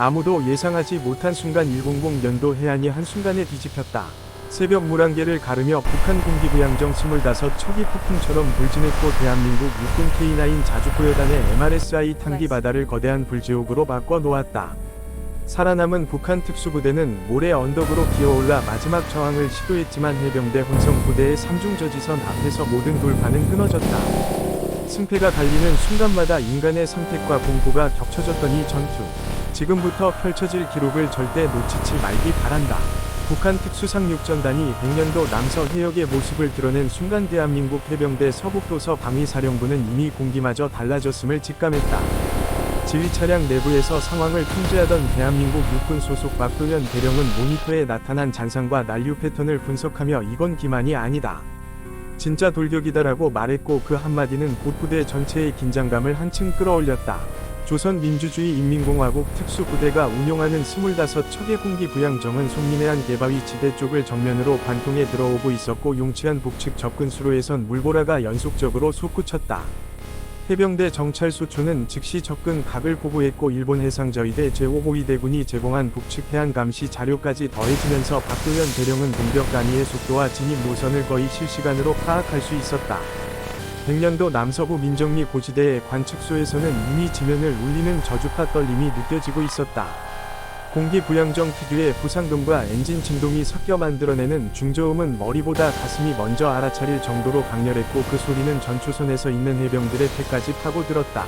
아무도 예상하지 못한 순간 100년도 해안이 한순간에 뒤집혔다. 새벽 물안개를 가르며 북한 공기부양정 25 초기 폭풍처럼 돌진했고 대한민국 육군 K9 자주포여단의 MRSI 탄기 바다를 거대한 불지옥으로 바꿔 놓았다. 살아남은 북한 특수부대는 모래 언덕으로 기어올라 마지막 저항을 시도했지만 해병대 혼성 부대의 삼중저지선 앞에서 모든 돌파는 끊어졌다. 승패가 갈리는 순간마다 인간의 선택과 공포가 겹쳐졌던 이 전투. 지금부터 펼쳐질 기록을 절대 놓치지 말기 바란다. 북한 특수상륙전단이 100년도 남서 해역의 모습을 드러낸 순간 대한민국 해병대 서북도서 방위사령부는 이미 공기마저 달라졌음을 직감했다. 지휘 차량 내부에서 상황을 통제하던 대한민국 육군 소속 박도현 대령은 모니터에 나타난 잔상과 난류 패턴을 분석하며 이건 기만이 아니다. 진짜 돌격이다라고 말했고 그 한마디는 곧 부대 전체의 긴장감을 한층 끌어올렸다. 조선민주주의 인민공화국 특수부대가 운용하는 25척의 공기부양정은 송민해안 개바위 지대 쪽을 정면으로 관통에 들어오고 있었고 용치한 북측 접근수로에선 물보라가 연속적으로 솟구쳤다. 해병대 정찰소초는 즉시 접근 각을 보고했고 일본 해상저위대 제5호위대군이 제공한 북측 해안 감시 자료까지 더해지면서 박도현 대령은 공격 단위의 속도와 진입 노선을 거의 실시간으로 파악할 수 있었다. 100년도 남서부 민정리 고지대의 관측소에서는 이미 지면을 울리는 저주파 떨림이 느껴지고 있었다. 공기 부양정 특유의 부상금과 엔진 진동이 섞여 만들어내는 중저음은 머리보다 가슴이 먼저 알아차릴 정도로 강렬했고 그 소리는 전초선에서 있는 해병들의 폐까지 파고들었다.